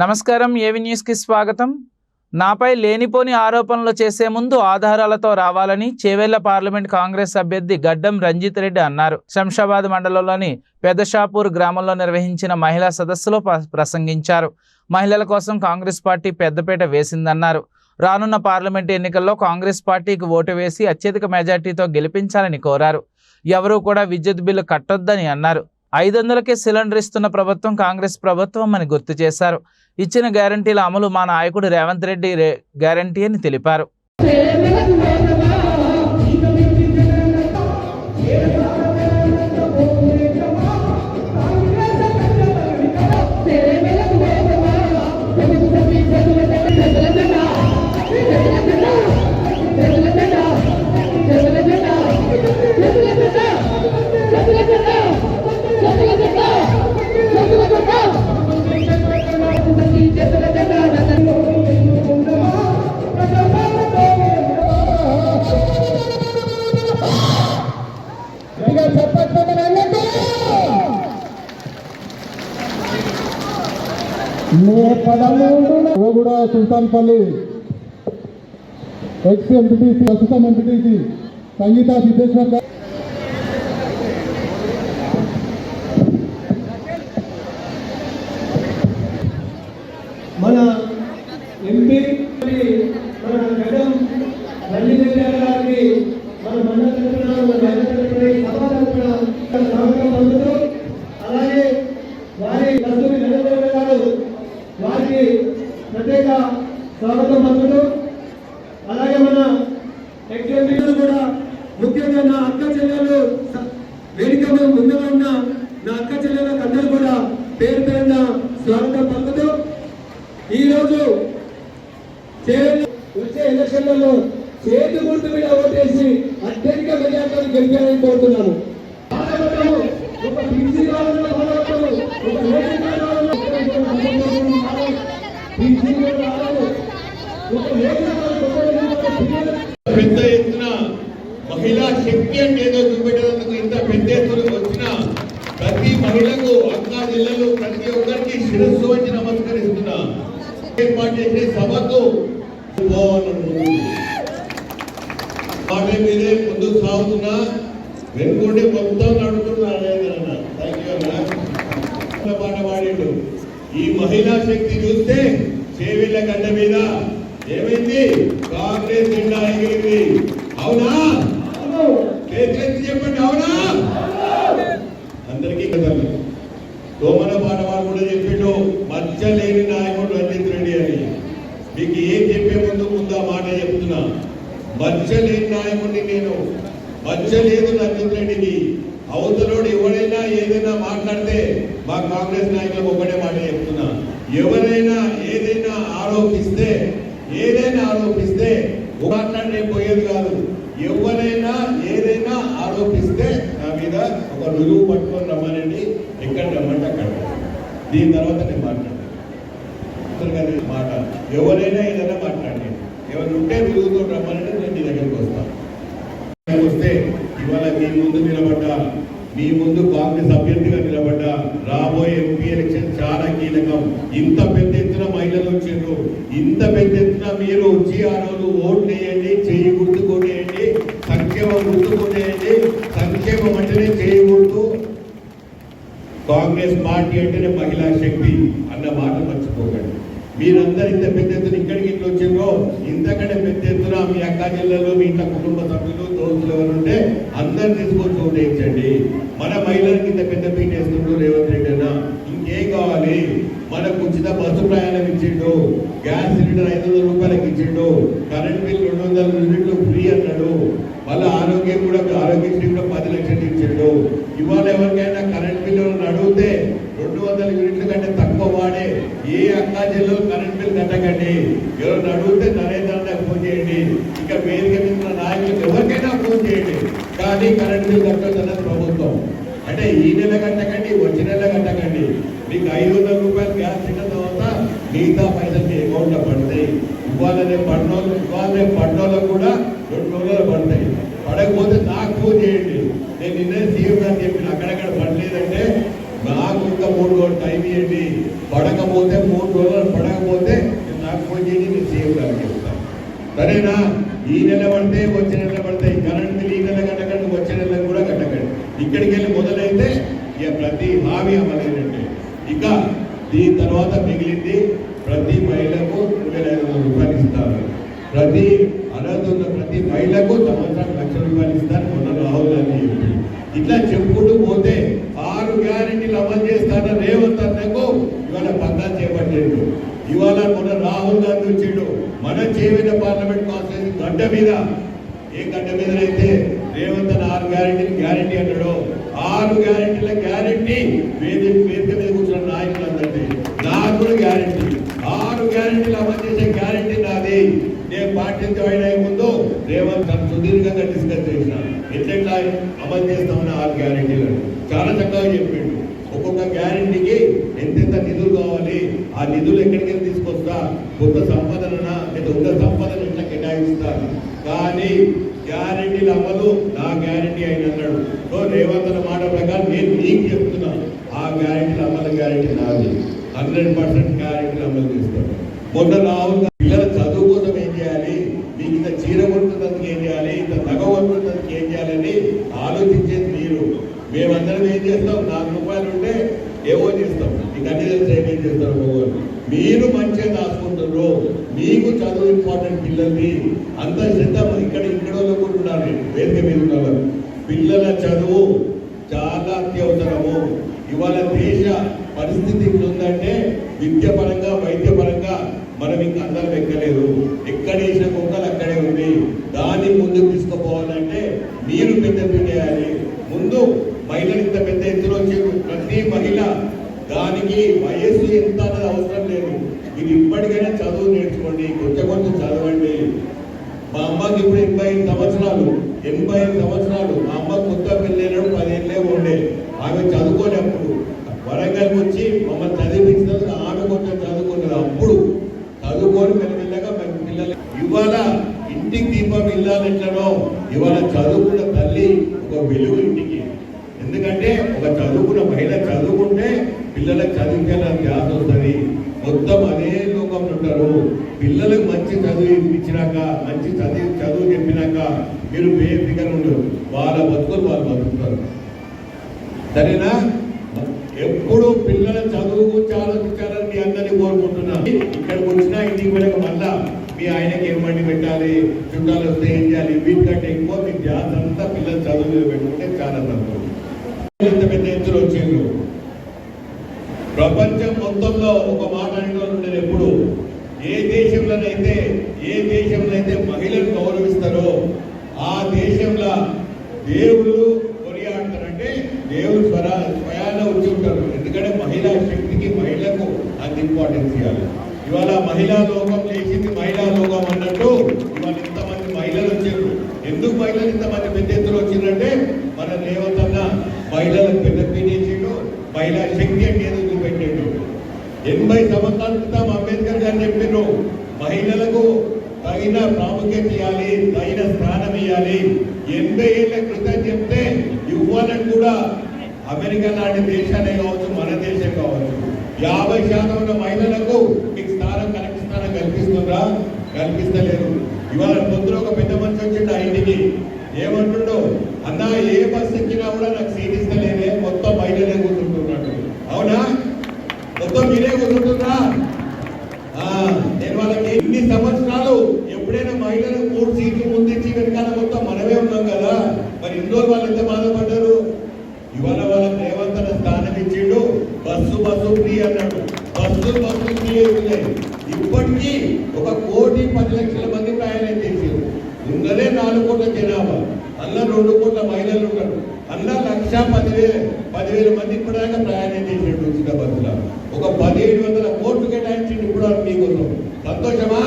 నమస్కారం ఏవి న్యూస్కి స్వాగతం. నాపై లేనిపోని ఆరోపణలు చేసే ముందు ఆధారాలతో రావాలని చేవెళ్ళ పార్లమెంట్ కాంగ్రెస్ అభ్యర్థి గడ్డం రంజిత్ రెడ్డి అన్నారు. శంషాబాద్ మండలంలోని పెదషాపూర్ గ్రామంలో నిర్వహించిన మహిళా సదస్సులో ప్రసంగించారు. మహిళల కోసం కాంగ్రెస్ పార్టీ పెద్దపీట వేసిందన్నారు. రానున్న పార్లమెంట్ ఎన్నికల్లో కాంగ్రెస్ పార్టీకి ఓటు వేసి అత్యధిక మెజార్టీతో గెలిపించాలని కోరారు. ఎవరూ కూడా విద్యుత్ బిల్లు కట్టొద్దని అన్నారు. ఐదు వందలకే సిలిండర్ ఇస్తున్న ప్రభుత్వం కాంగ్రెస్ ప్రభుత్వం అని గుర్తు చేశారు. ఇచ్చిన గ్యారంటీల అమలు మా నాయకుడు రేవంత్ రెడ్డి రే- గ్యారంటీ అని తెలిపారు. మే సుల్తాన్పల్లి ఎక్స్ ఎంపీటీసీ ప్రస్తుతం ఎంపీటీసీ సంగీత సిద్ధేశ్వర్ గారు మన ఎంపీ మన గడం రంజిత్ గారికి మన మండల తరపున మన రాజ్య తరపున ఈ సభ తరపున స్వాగతం పలుకుతూ అలాగే వారి కస్తూరి నరేంద్ర గారు వారికి ప్రత్యేక స్వాగతం పలుకుతూ అలాగే మన ఎక్స్ఎంపీలు కూడా ముఖ్యంగా నా అక్క చెల్లెలు స- వేదిక మీద ముందుగా ఉన్న నా అక్క చెల్లెలకు అందరూ కూడా పేరు పేరున స్వాగతం పలుకుతూ ఈ రోజు చేరు- వచ్చే ఎలక్షన్లలో చేతి గుర్తు మీద ఓటేసి అత్యధిక మెజార్టీలు గెలిపారని కోరుతున్నాను బాధపడము. ఒక బీసీ వాళ్ళలో బాధపడము. ఒక రేషన్ కార్డులలో బీసీ వాళ్ళు ఒక రేషన్ కార్డు కొత్తగా పిల్లలు పెద్ద ఎత్తున మహిళా శక్తి అంటే ఏదో చూపెట్టేందుకు ఇంత పెద్ద ఎత్తున వచ్చిన ప్రతి మహిళకు అక్క జిల్లలు ప్రతి ఒక్కరికి శిరస్సు వచ్చి నమస్కరిస్తున్నా ఏర్పాటు చేసే సభకు పోవాలనుకుంటుంది మాట ముందుకు సాగుతున్నా. వెనుకోండి మొత్తం నడుపుతున్నా థ్యాంక్ యూ అన్న. పాట పాడిండు. ఈ మహిళా శక్తి చూస్తే చేవిళ్ళ గడ్డ మీద ఏమైంది? కాంగ్రెస్ జెండా ఎగిరింది. అవునా? చేతులెత్తి చెప్పండి అవునా? అందరికీ కదా దోమల పాట వాడు కూడా చెప్పిండు. మచ్చ లేని నాయకుడు రంజిత్ రెడ్డి అని. మీకు ఏం చెప్పే ముందు ముందు ఆ మాట చెప్తున్నా. మచ్చ లేని నాయకుడిని నేను. మచ్చ లేదు అవతలోడు ఎవరైనా ఏదైనా మాట్లాడితే మా కాంగ్రెస్ నాయకులకు ఒకటే మాట చెప్తున్నా. ఎవరైనా ఏదైనా ఆరోపిస్తే ఏదైనా ఆరోపిస్తే మాట్లాడే పోయేది కాదు. ఎవరైనా ఏదైనా ఆరోపిస్తే నా మీద ఒక రుజువు పట్టుకొని రమ్మనండి. ఎక్కడ రమ్మంటే అక్కడ. దీని తర్వాత నేను మాట్లాడతాను. మాట. ఎవరైనా ఏదైనా మాట్లాడండి. ఎవరు ఉంటే రుజువుతో రమ్మనండి నేను నీ దగ్గరికి వస్తాను వస్తే ఇవాళ మీ ముందు నిలబడ్డా మీ ముందు కాంగ్రెస్ అభ్యర్థిగా నిలబడ్డా రాబోయే ఎంపీ ఎలక్షన్ చాలా కీలకం. ఇంత పెద్ద ఎత్తున మహిళలు వచ్చిండ్రు ఇంత పెద్ద ఎత్తున మీరు వచ్చి ఆ రోజు ఓట్లు వేయండి చేయి గుర్తు కొట్టేయండి సంక్షేమం గుర్తు కొట్టేయండి సంక్షేమం అంటేనే చేయి గుర్తు. కాంగ్రెస్ పార్టీ అంటేనే మహిళా శక్తి అన్న మాట మర్చిపోకండి. మీరందరూ ఇంత పెద్ద ఎత్తున ఇక్కడికి ఇట్లా వచ్చిందో ఇంతకంటే పెద్ద ఎత్తున మీ అక్క జిల్లాలో మీ ఇంత కుటుంబ సభ్యులు దోస్తులు ఎవరు ఉంటే అందరు తీసుకొని ఓటేయించండి మన మహిళలకు ఇంత పెద్ద పీట వేస్తుండ్రు రేవంత్ రెడ్డి అన్న. ఇంకేం కావాలి? మనకు ఉచిత బస్సు ప్రయాణం ఇచ్చిండు. గ్యాస్ సిలిండర్ ఐదు వందల రూపాయలకి ఇచ్చిండు. కరెంట్ బిల్ రెండు వందల చెప్పానండి మీకు ఐదు వందల రూపాయలు గ్యాస్ ఇచ్చిన తర్వాత మిగతా పైసలకి అమౌంట్ పడతాయి. ఇవ్వాలనే పడినోళ్ళు ఇవ్వాలనే పడినోళ్ళకు కూడా రెండు రోజులు పడతాయి. పడకపోతే నాకు ఫోన్ చేయండి. నేను నిన్నే సీఎం గారు చెప్పిన అక్కడక్కడ పడలేదంటే నాకు ఇంకా మూడు రోజులు టైం ఇవ్వండి. పడకపోతే మూడు రోజులు పడకపోతే నేను నాకు ఫోన్ చేయండి నేను సీఎం గారు చెప్తాను. సరేనా? ఈ నెల పడితే వచ్చే నెల పడతాయి. కరెంట్ ఈ నెల కట్టకండి వచ్చే నెల కూడా కట్టకండి. ఇక్కడికి వెళ్ళి మొదలైతే ఇక ప్రతి హామీ అమలైనట్టే. ఇక దీని తర్వాత మిగిలింది ప్రతి మహిళకు రెండు వేల ఐదు వందల రూపాయలు ఇస్తారు. ప్రతి అర్హత ఉన్న ప్రతి మహిళకు సంవత్సరానికి లక్ష రూపాయలు ఇస్తారు మొన్న రాహుల్ గాంధీ చెప్పి. ఇట్లా చెప్పుకుంటూ పోతే ఆరు గ్యారెంటీలు అమలు చేస్తాన రేవంత్ అన్నకు ఇవాళ పక్కా చేపట్టిండు. ఇవాళ మొన్న రాహుల్ గాంధీ వచ్చిండు. మన చేవిన పార్లమెంట్ కాన్స్టిట్యూన్సీ గడ్డ మీద. ఏ గడ్డ మీద అయితే రేవంత్ ఆరు గ్యారెంటీ గ్యారెంటీ అన్నాడు ఆరు గ్యారెంటీల గ్యారెంటీ వేదిక వేదిక మీద కూర్చున్న నాయకులందరినీ నాకు కూడా గ్యారెంటీ. ఆరు గ్యారెంటీలు అమలు చేసే గ్యారెంటీ నాది. నేను పార్టీ జాయిన్ అయ్యే ముందు రేవంత్ గారు సుదీర్ఘంగా డిస్కస్ చేసిన ఎట్లా అమలు చేస్తామని ఆరు గ్యారెంటీలు చాలా చక్కగా చెప్పిండు. ఒక్కొక్క గ్యారెంటీకి ఎంతెంత నిధులు కావాలి ఆ నిధులు ఎక్కడికి తీసుకొస్తా కొత్త సంపదన లేదా ఉన్న సంపదన ఇట్లా కేటాయిస్తా. కానీ గ్యారంటీలు అమలు నా గ్యారంటీ అయిన అన్నాడు. సో రేవంత్ అన్న మాట ప్రకారం నేను నీకు చెప్తున్నా ఆ గ్యారెంటీల అమలు గ్యారంటీ నాది. హండ్రెడ్ పర్సెంట్ గ్యారంటీలు అమలు చేస్తాను మొన్న రాహుల్ గాంధీ పిల్లల చదువు కోసం ఏం చేయాలి మీకు ఇంత చీర కొట్టున్నందుకు ఏం చేయాలి ఇంత తగ కొట్టున్నందుకు ఏం చేయాలని ఆలోచించేది మీరు మేమందరం ఏం చేస్తాం నాలుగు రూపాయలు ఉంటే ఏవో చేస్తాం మీకు అన్ని తెలిసి ఏమేం చేస్తారు భగవాన్ మీరు మంచిగా దాచుకుంటారు మీకు చదువు ఇంపార్టెంట్ పిల్లల్ని అంత శ్రద్ధ ఇక్కడ ఇక్కడ వాళ్ళు కూడా ఉన్నారు వేదిక మీద ఉన్నారు పిల్లల చదువు చాలా అత్యవసరము ఇవాళ దేశ పరిస్థితి ఇట్లా ఉందంటే విద్య పరంగా వైద్య పరంగా మనం ఇంకా అందరం ఎక్కలేదు ఎక్కడ వేసిన కుక్కలు అక్కడే ఉంది. దాన్ని ముందుకు తీసుకుపోవాలంటే మీరు పెద్ద పెట్టేయాలి ముందు మహిళలు ఇంత పెద్ద ఎత్తులో వచ్చే ప్రతి మహిళ దానికి వయస్సు ఎంత అన్నది అవసరం లేదు. మీరు ఇప్పటికైనా చదువు నేర్చుకోండి. కొంచెం కొంచెం చదవండి. మా అమ్మకి ఇప్పుడు ఎనభై ఐదు సంవత్సరాలు. ఎనభై ఐదు సంవత్సరాలు. మా అమ్మ కొత్త పెళ్ళైనప్పుడు పదేళ్ళే ఉండే. ఆమె చదువుకోలేప్పుడు వరంగల్కి వచ్చి మమ్మల్ని చదివించినందుకు ఆమె కొంచెం చదువుకున్నది అప్పుడు చదువుకొని మెల్లమెల్లగా మేము పిల్లలు ఇవాళ ఇంటికి దీపం ఇల్లాలెట్లనో ఇవాళ చదువుకున్న తల్లి ఒక వెలుగు ఇంటికి. ఎందుకంటే ఒక చదువుకున్న మహిళ చదువుకుంటే పిల్లలకు చదివించాలని ధ్యాస వస్తుంది. మొత్తం అదే లోకంలో ఉంటారు. పిల్లలకు మంచి చదువు ఇచ్చినాక మంచి చదివి చదువు చెప్పినాక మీరు బేఫికర్ ఉండరు. వాళ్ళ బతుకులు వాళ్ళు బతుకుతారు. సరేనా? ఎప్పుడు పిల్లల చదువు గురించి ఆలోచించాలని అందరినీ కోరుకుంటున్నాను. ఇక్కడికి వచ్చినా ఇంటికి వెళ్ళక మళ్ళా మీ ఆయనకి ఏం వండి పెట్టాలి? చుట్టాలు వస్తే ఏం చేయాలి? వీటికంటే ఎక్కువ మీ ధ్యాస అంతా పిల్లలు చదువు మీద పెట్టుకుంటే చాలా తక్కువ. ఎంత పెద్ద ఎత్తులు వచ్చిండ్రు? ప్రపంచం మొత్తంలో ఒక మాట అనేటువంటి నేను ఎప్పుడు? ఏ దేశంలోనైతే ఏ దేశంలో అయితే మహిళలు గౌరవిస్తారో ఆ దేశంలో దేవుడు కొనియాడతారంటే దేవుడు స్వర స్వయాన వచ్చి ఉంటారు. ఎందుకంటే మహిళా శక్తికి మహిళకు అంత ఇంపార్టెన్స్ ఇవ్వాలి. ఇవాళ మహిళా లోకం చేసింది మహిళా లోకం అన్నట్టు ఇవాళ ఇంతమంది మహిళలు వచ్చారు. ఎందుకు మహిళలు ఇంతమంది పెద్ద ఎత్తున వచ్చిందంటే మన దేవతన్న మహిళలకు పెద్ద పీడించిండు మహిళా శక్తి అంటే ఏదో చూపెట్టిండు. ఎనభై సంవత్సరాల క్రితం అంబేద్కర్ గారు చెప్పారు మహిళలకు తగిన ప్రాముఖ్యత ఇవ్వాలి తగిన స్థానం ఇవ్వాలి. ఎనభై ఏళ్ళ క్రితం చెప్తే ఇవ్వాలని కూడా అమెరికా లాంటి దేశాలే కావచ్చు మన దేశం కావచ్చు. యాభై శాతం ఉన్న మహిళలకు మీకు స్థానం కరెక్ట్ స్థానం కనిపిస్తలేరు ఇవాళ పొద్దున ఒక పెద్ద మనిషి వచ్చిండు ఆ ఇంటికి. ఏమంటుండో అన్నా ఏ బస్సు ఎక్కినా కూడా నాకు సీట్ ఇస్తలేదే మొత్తం బయటనే కూర్చుంటున్నాడు. అవునా? మొత్తం మీరే కూర్చుంటున్నా ఆ, నేను వాళ్ళకి ఎన్ని సంవత్సరాలు ఎప్పుడైనా మహిళలు మూడు సీట్లు ముందించి వెనకాల మొత్తం మనమే ఉన్నాం కదా. మరి ఇందులో వాళ్ళు ఎంత బాధపడ్డారు? ఇవాళ వాళ్ళ దేవంతన స్థానం ఇచ్చిండు. బస్సు బస్సు ఫ్రీ అన్నాడు. బస్సు బస్సు ఫ్రీ అవుతున్నాయి ఇప్పటికీ ఒక కోటి పది లక్షల మంది ప్రయాణం చేసారు ఉన్నదే నాలుగు కోట్ల జనాభా అందులో రెండు కోట్ల మహిళలు ఉన్నారు. అందులో లక్ష పదివేల పదివేల మంది ఇప్పటిదాకా ప్రయాణం చేసినట్టు ఉచిత బస్సులో ఒక పదిహేడు వందల కోట్లు కేటాయించింది ఇప్పుడు మీకోసం సంతోషమా?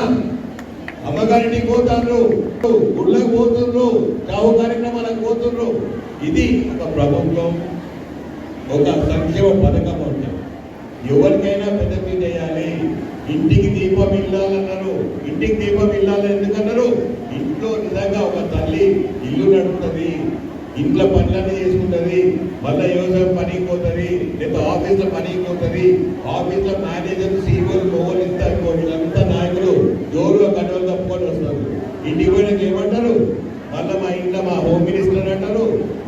అమ్మగారిని పోతారు గుళ్ళకి పోతుండ్రు. చావు కార్యక్రమాలకు పోతుండ్రు. ఇది ఒక ప్రభుత్వం ఒక సంక్షేమ పథకం అంటే ఎవరికైనా పెద్దపీట వేయాలి. ఇంటికి దీపం ఇల్లాలన్నారు. ఇంటికి దీపం ఇల్లాలి ఎందుకన్నారు ఇంట్లో నిజంగా ఒక తల్లి ఇల్లు నడుపుతుంది. ఇంట్లో పనులన్నీ చేసుకుంటుంది మళ్ళీ యోజన పనికి పోతుంది లేదా ఆఫీస్లో పనికి పోతుంది. ఆఫీస్లో మేనేజర్ సీఈఓలు మొగోలు ఇస్తారు అంతా నాయకులు జోరుగా కట్టలు తప్పుకొని వస్తారు. ఇంటికి పోయినాక ఏమంటారు? మళ్ళీ మా ఇంట్లో మా హోమ్ మినిస్టర్ అంటారు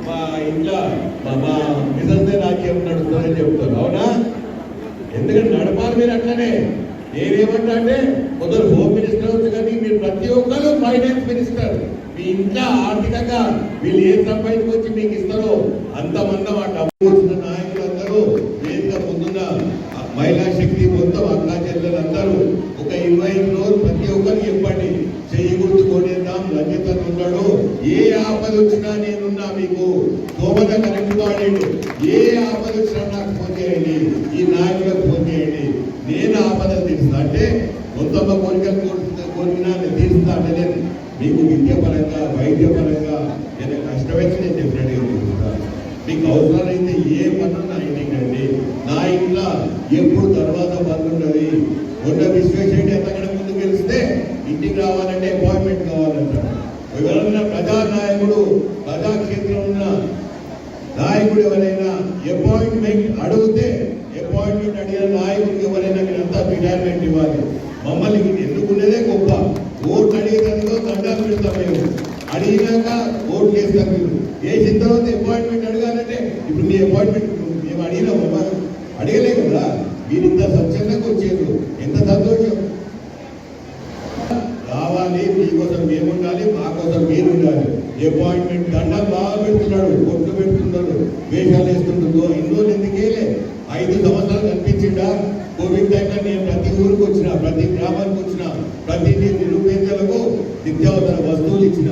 మా ఇంట్లో మా మిసల్సే రాజ్యం నడుస్తుందని చెప్తారు. అవునా? ఎందుకంటే నడపాలి మీరు అట్లనే. నేనేమంటా అంటే కొందరు హోమ్ మినిస్టర్ వచ్చు కానీ మీరు ప్రతి ఒక్కరు ఫైనాన్స్ మినిస్టర్. మీ ఇంట్లో ఆర్థికంగా వీళ్ళు ఏ సంపాదించుకొచ్చి మీకు ఇస్తారో అంతమంది ఆ డబ్బు వచ్చిన నాయకులందరూ వేదిక ముందున్న ఆ మహిళా శక్తి మొత్తం అక్కా చెల్లెలందరూ ఒక ఇరవై రోజులు ప్రతి ఒక్కరికి చెప్పండి చెయ్యి గుర్తు కొనేద్దాం లంచిత ఉన్నాడు ఏ ఆపద వచ్చినా నేనున్నా మీకు దోమల కరెంట్ వాడేడు ఏ ఆపద వచ్చినా నాకు ఫోన్ చేయండి ఈ నాయకులకు ఫోన్ చేయండి నేను ఆపద తీరుస్తా అంటే మొత్తం కోరికలు కోరుతున్నా కోరినా నేను తీరుస్తా అంటే నేను మీకు విద్యాపరంగా వైద్యపరంగా నేను కష్టమైతే నేను డెఫినెట్గా తీరుస్తా మీకు అవసరమైతే ఏ పనులు నా ఇంటికి రండి నా ఇంట్లో ఎప్పుడు తర్వాత పనులున్నది ఉన్నది మొన్న విశ్వేశ్వరుడు ముందు గెలిస్తే ఇంటికి రావాలంటే అపాయింట్మెంట్ కావాలంటారు ఎవరన్నా ప్రజానాయకుడు ప్రజాక్షేత్రం ఉన్న నాయకుడు ఎవరైనా అపాయింట్మెంట్ అడిగితే అపాయింట్మెంట్ అడిగిన నాయకుడికి ఎవరైనా మీరంతా రిటైర్మెంట్ ఇవ్వాలి. మమ్మల్ని ఎన్నుకునేదే గొప్ప. ఓట్లు అడిగేదానికో దండాలు పెడతాం మేము. అడిగినాక ఓట్లు వేస్తాం మీరు. వేసిన తర్వాత అపాయింట్మెంట్ అడగాలంటే ఇప్పుడు మీ అపాయింట్మెంట్ మేము అడిగినాం. అడగలే కదా? మీరు ఇంత స్వచ్ఛంగా వచ్చారు. ఎంత సంతోషం. రావాలి మీకోసం మేము ఉండాలి మా కోసం మీరు ఉండాలి. అపాయింట్మెంట్ దండం బాగా పెడుతున్నాడు కొట్లు పెడుతున్నాడు వేషాలు వేస్తుంటుందో ఇన్ని ఎందుకేలే ఐదు సంవత్సరాలు కనిపించిందా కోవిడ్ టైంలో నేను ప్రతి ఊరికి వచ్చిన ప్రతి గ్రామానికి వచ్చిన ప్రతి నిరుపేదలకు నిత్యావసర వస్తువులు ఇచ్చిన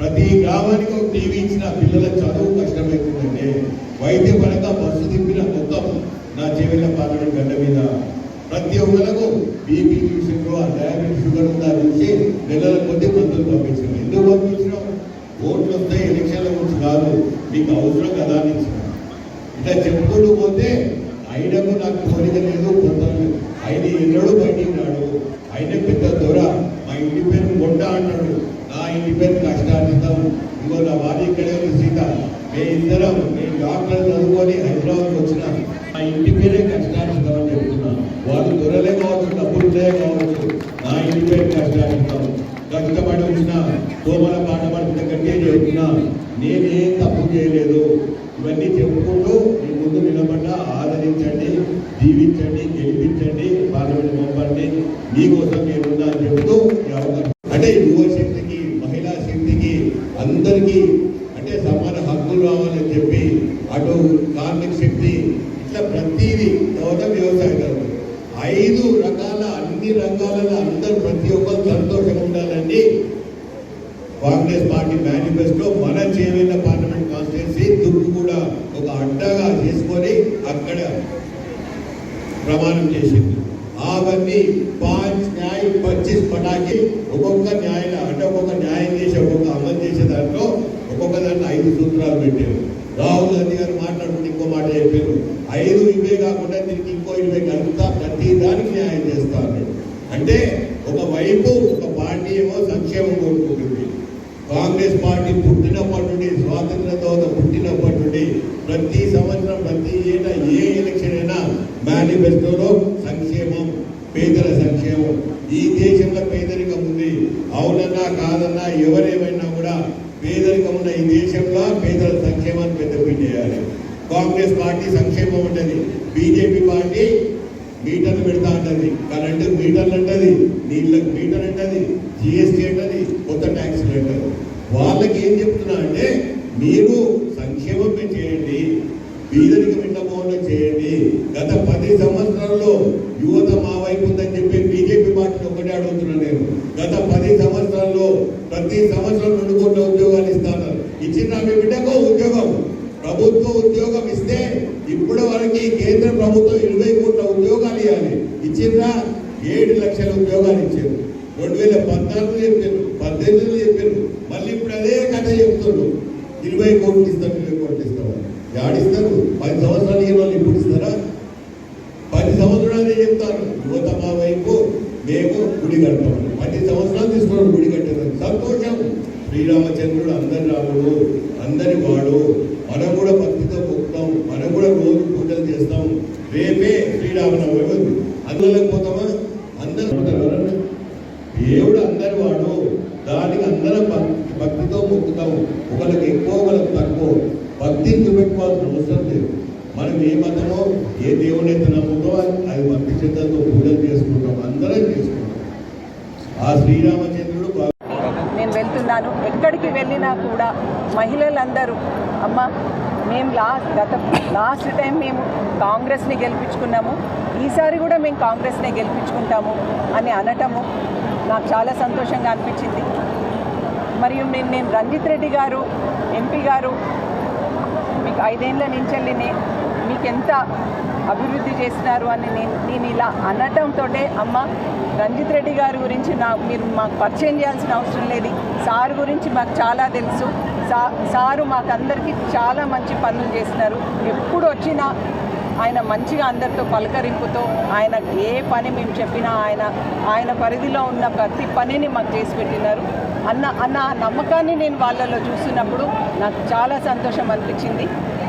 ప్రతి గ్రామానికి ఒక టీవీ ఇచ్చిన పిల్లల చదువు కష్టమవుతుందంటే వైద్య పరంగా బస్సు తిప్పిన మొత్తం నా చెవిల పార్లమెంట్ గడ్డ మీద ప్రతి ఒక్కరికి బీపీ షుగర్ డయాబెటీస్ షుగర్ ఉందా చూసి నెలల కొద్ది మందులు పంపించినాం ఎందుకు పంపించినాం ఓట్లు వస్తాయి ఎలక్షన్ల గురించి కాదు. మీకు అవసరం కదా అని ఇట్లా చెప్పుకుంటూ పోతే ఆయనకు నాకు కోరిక లేదు కొంత ఆయన ఎన్నడూ బయటికి రాడు. ఆయన పెద్ద దొర మా ఇంటి పేరు కొండ అంటాడు. నా ఇంటి పేరు కష్టాన్ని కష్టార్జితం. ఇంకో నా వారి ఇక్కడే ఉంది సీత. మీ ఇద్దరం మీరు డాక్టర్ చదువుకొని హైదరాబాద్ వచ్చిన. మా ఇంటి పేరే కష్టార్జితం అని చెప్తున్నా. వాళ్ళు దొరలే కావచ్చు డబ్బులే కావచ్చు నా ఇంటి పేరు కష్టార్జితం కష్టపడి వచ్చిన తోమల పాట పడిన కంటే చెప్తున్నా నేనేం తప్పు చేయలేదు. ఇవన్నీ చెప్పుకుంటూ మీ ముందు నిలబడ్డ ఆదరించండి దీవించండి గెలిపించండి పార్లమెంట్ పంపండి మీకోసం నేనున్నా అని చెబుతూ ఈ అవకాశం అంటే యువ శక్తికి మహిళా శక్తికి అందరికీ అంటే సమాన హక్కులు రావాలని చెప్పి అటు కార్మిక శక్తి ఇట్లా ప్రతిదీ తర్వాత వ్యవసాయదారులు ఐదు రకాల అన్ని రంగాలలో అందరూ ప్రతి ఒక్కరు సంతోషంగా ఉండాలండి కాంగ్రెస్ పార్టీ మేనిఫెస్టో మన చేవేళ్ళ పార్లమెంట్ కాన్స్టిట్యున్సీ దుర్గు కూడా ఒక అడ్డగా చేసుకొని అక్కడ ప్రమాణం చేసింది. అవన్నీ పాంచ్ న్యాయ పచ్చిస్ పటాకి ఒక్కొక్క న్యాయ అంటే ఒక్కొక్క న్యాయం చేసి ఒక్కొక్క అమలు చేసే దాంట్లో ఒక్కొక్క దాంట్లో ఐదు సూత్రాలు పెట్టారు. రాహుల్ గాంధీ గారు మాట్లాడుకుంటే ఇంకో మాట చెప్పారు. ఐదు ఇవే కాకుండా దీనికి ఇంకో ఇరవై కలుపుతా ప్రతి దానికి న్యాయం చేస్తా అంటే ఒక వైపు ఒక పార్టీ ఏమో సంక్షేమం కోరుకుంటుంది. కాంగ్రెస్ పార్టీ పుట్టినప్పటి నుండి స్వాతంత్ర తర్వాత పుట్టినప్పటి నుండి ప్రతి సంవత్సరం ప్రతి ఏటా ఏ ఎలక్షన్ అయినా మేనిఫెస్టోలో సంక్షేమం పేదల సంక్షేమం. ఈ దేశంలో పేదరికం ఉంది. అవునన్నా కాదన్నా ఎవరేమైనా కూడా పేదరికం ఉన్న ఈ దేశంలో పేదల సంక్షేమాన్ని పెద్దపీట చేయాలి కాంగ్రెస్ పార్టీ సంక్షేమం ఉంటుంది. బీజేపీ పార్టీ మీటర్లు పెడతా అంటది కరెంటు మీటర్లు అంటది నీళ్ళకు మీటర్ అంటది జిఎస్టీ అంటది కొత్త ట్యాక్స్లు అంటది వాళ్ళకి ఏం చెప్తున్నా అంటే మీరు సంక్షేమం చేయండి బీదరికి మిట్టమోహంలో చేయండి. గత పది సంవత్సరాల్లో యువత మా వైపు ఉందని చెప్పి బీజేపీ పార్టీని ఒకటే అడుగుతున్నాను నేను. గత పది సంవత్సరాల్లో ప్రతి సంవత్సరం రెండు కోట్ల ఉద్యోగాలు ఇస్తాను ఇచ్చిన మీ బిడ్డకు ఉద్యోగం. ప్రభుత్వ ఉద్యోగం ఇస్తే ఇప్పుడు వరకు కేంద్ర ప్రభుత్వం ఇరవై కోట్ల ఉద్యోగాలు ఇవ్వాలి. ఇచ్చిందా ఏడు లక్షల ఉద్యోగాలు ఇచ్చారు. రెండు వేల పద్నాలుగు చెప్పారు. పద్దెనిమిది చెప్పారు. మళ్ళీ ఇప్పుడు అదే కథ చెప్తాడు. ఇరవై కోట్లు ఇస్తాడు ఇరవై కోట్లు ఇస్తాడు. ఆడిస్తారు పది సంవత్సరాలు ఈ వాళ్ళు ఇప్పుడు ఇస్తారా? పది సంవత్సరాలు చెప్తారు. యువత మా వైపు మేము గుడి కడతాం పది సంవత్సరాలు తీసుకున్నాడు గుడి కట్టేదాన్ని సంతోషం. శ్రీరామచంద్రుడు అందరి రాముడు అందరి వాడు. మనం కూడా భక్తితో పొక్కుతాం మనం కూడా రోజు పూజలు చేస్తాం. రేపే శ్రీరామనవమి ఉంది. అందులోకి పోతామా? అందరూ దేవుడు అందరి వాడు. అందరం భక్తితో మొక్కుతాం ఒకరికి ఎక్కువ ఒకరికి తక్కువ. భక్తిని చూపెట్టుకోవాల్సిన అవసరం లేదు. మనం ఏ మతమో ఏ దేవుని అయితే నమ్ముతో అవి భక్తిశ్రద్ధతో పూజలు చేసుకుంటాం. అందరం చేసుకుంటాం. ఆ శ్రీరామచంద్రుడు నేను వెళ్తున్నాను. ఎక్కడికి వెళ్ళినా కూడా మహిళలందరూ అమ్మ మేము లాస్ట్ గత లాస్ట్ టైం మేము కాంగ్రెస్ని గెలిపించుకున్నాము. ఈసారి కూడా మేము కాంగ్రెస్నే గెలిపించుకుంటాము అని అనటము నాకు చాలా సంతోషంగా అనిపించింది. మరియు నేను నేను రంజిత్ రెడ్డి గారు ఎంపీ గారు మీకు ఐదేళ్ళ నుంచి వెళ్ళి మీకు ఎంత అభివృద్ధి చేసినారు అని నేను నేను ఇలా అనటంతో అమ్మ రంజిత్ రెడ్డి గారి గురించి నా మీరు మాకు పరిచయం చేయాల్సిన అవసరం లేదు. సార్ గురించి మాకు చాలా తెలుసు. సా సారు మాకందరికీ చాలా మంచి పనులు చేసినారు ఎప్పుడు వచ్చినా ఆయన మంచిగా అందరితో పలకరింపుతో ఆయన ఏ పని మేము చెప్పినా ఆయన ఆయన పరిధిలో ఉన్న ప్రతి పనిని మాకు చేసి పెట్టినారు. అన్న అన్న ఆ నమ్మకాన్ని నేను వాళ్ళలో చూస్తున్నప్పుడు నాకు చాలా సంతోషం అనిపించింది.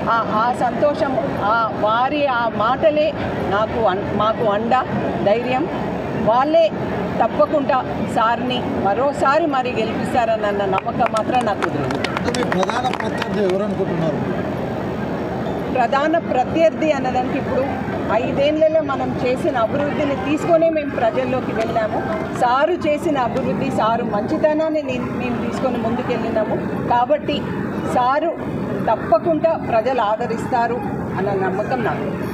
ఆ ఆ సంతోషం ఆ వారి ఆ మాటలే నాకు అన్- మాకు అండ ధైర్యం. వాళ్ళే తప్పకుండా సార్ని మరోసారి మరి గెలిపిస్తారన్న నమ్మకం మాత్రం నాకు ప్రధాన ప్రత్యర్థి ఎవరు అనుకుంటున్నారు? ప్రధాన ప్రత్యర్థి అన్నదానికి ఇప్పుడు ఐదేళ్ళలో మనం చేసిన అభివృద్ధిని తీసుకొనే మేము ప్రజల్లోకి వెళ్ళాము సారు చేసిన అభివృద్ధి సారు మంచితనాన్ని నేను మేము తీసుకొని ముందుకెళ్ళినాము. కాబట్టి సారు తప్పకుండా ప్రజలు ఆదరిస్తారు అన్న నమ్మకం నాకు.